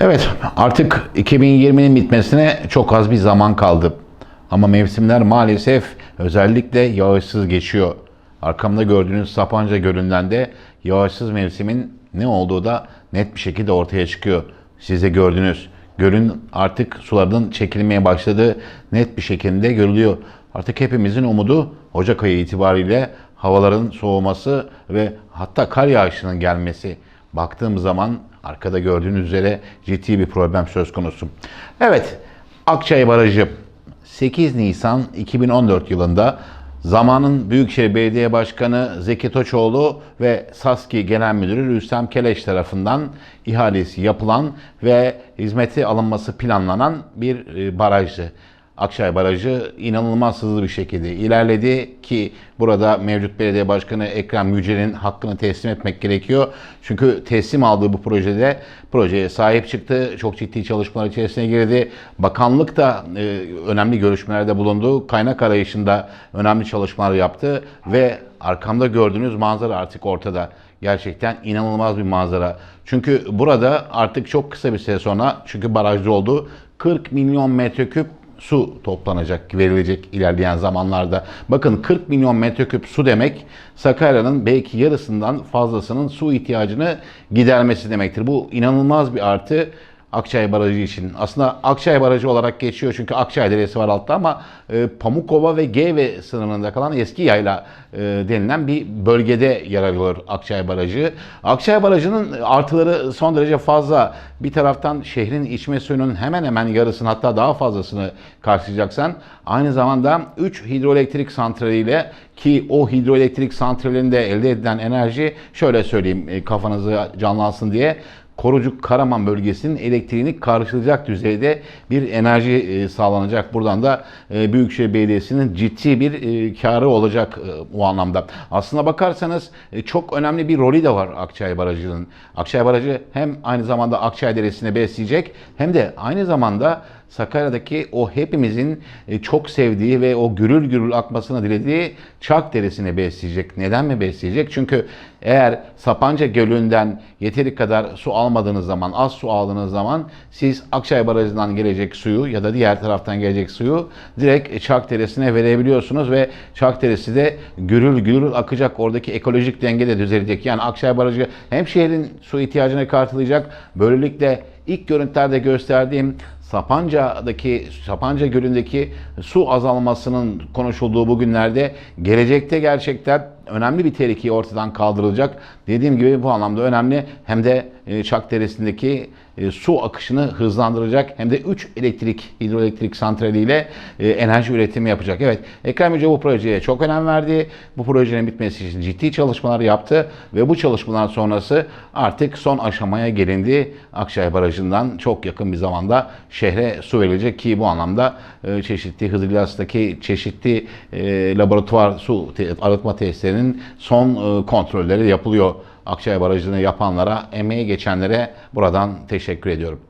Evet artık 2020'nin bitmesine çok az bir zaman kaldı. Ama mevsimler maalesef özellikle yağışsız geçiyor. Arkamda gördüğünüz Sapanca Gölü'nden de yağışsız mevsimin ne olduğu da net bir şekilde ortaya çıkıyor. Siz de gördünüz. Gölün artık sularının çekilmeye başladığı net bir şekilde görülüyor. Artık hepimizin umudu Ocak ayı itibariyle havaların soğuması ve hatta kar yağışının gelmesi. Baktığım zaman arkada gördüğünüz üzere ciddi bir problem söz konusu. Evet, Akçay Barajı 8 Nisan 2014 yılında zamanın Büyükşehir Belediye Başkanı Zeki Toçoğlu ve Saski Genel Müdürü Rüstem Keleş tarafından ihalesi yapılan ve hizmeti alınması planlanan bir e, barajdı. Akçay Barajı inanılmaz hızlı bir şekilde ilerledi ki burada mevcut belediye başkanı Ekrem Yücel'in hakkını teslim etmek gerekiyor. Çünkü teslim aldığı bu projede projeye sahip çıktı. Çok ciddi çalışmalar içerisine girdi. Bakanlık da e, önemli görüşmelerde bulundu. Kaynak arayışında önemli çalışmalar yaptı ve arkamda gördüğünüz manzara artık ortada. Gerçekten inanılmaz bir manzara. Çünkü burada artık çok kısa bir süre sonra çünkü barajda oldu 40 milyon metreküp su toplanacak, verilecek ilerleyen zamanlarda. Bakın 40 milyon metreküp su demek Sakarya'nın belki yarısından fazlasının su ihtiyacını gidermesi demektir. Bu inanılmaz bir artı. Akçay Barajı için. Aslında Akçay Barajı olarak geçiyor çünkü Akçay Deresi var altta ama e, Pamukova ve Geyve sınırında kalan eski yayla e, denilen bir bölgede yer alıyor Akçay Barajı. Akçay Barajı'nın artıları son derece fazla. Bir taraftan şehrin içme suyunun hemen hemen yarısını hatta daha fazlasını karşılayacaksan aynı zamanda 3 hidroelektrik santraliyle ki o hidroelektrik santralinde elde edilen enerji şöyle söyleyeyim e, kafanızı canlansın diye Korucuk Karaman bölgesinin elektriğini karşılayacak düzeyde bir enerji e, sağlanacak. Buradan da e, Büyükşehir Belediyesi'nin ciddi bir e, karı olacak bu anlamda. Aslına bakarsanız çok önemli bir rolü de var Akçay Barajı'nın. Akçay Barajı hem aynı zamanda Akçay Deresi'ni besleyecek hem de aynı zamanda Sakarya'daki o hepimizin çok sevdiği ve o gürül gürül akmasını dilediği Çak Deresi'ni besleyecek. Neden mi besleyecek? Çünkü eğer Sapanca Gölü'nden yeteri kadar su almadığınız zaman, az su aldığınız zaman siz Akçay Barajı'ndan gelecek suyu ya da diğer taraftan gelecek suyu direkt Çak Deresi'ne verebiliyorsunuz ve Çak Deresi de gürül gürül akacak. Oradaki ekolojik denge de düzelecek. Yani Akçay Barajı hem şehrin su ihtiyacını karşılayacak. Böylelikle ilk görüntülerde gösterdiğim Sapanca'daki Sapanca Gölü'ndeki su azalmasının konuşulduğu bu günlerde gelecekte gerçekten önemli bir tehlikeyi ortadan kaldırılacak. Dediğim gibi bu anlamda önemli. Hem de e, Çak Deresi'ndeki e, su akışını hızlandıracak hem de 3 elektrik hidroelektrik santraliyle e, enerji üretimi yapacak. Evet Ekrem Yüce bu projeye çok önem verdi. Bu projenin bitmesi için ciddi çalışmalar yaptı ve bu çalışmalar sonrası artık son aşamaya gelindi. Akçay Barajı'ndan çok yakın bir zamanda şehre su verilecek ki bu anlamda e, çeşitli Hızırlıas'taki çeşitli e, laboratuvar su te, arıtma testlerinin son e, kontrolleri yapılıyor. Akçay Barajı'nı yapanlara, emeği geçenlere buradan teşekkür ediyorum.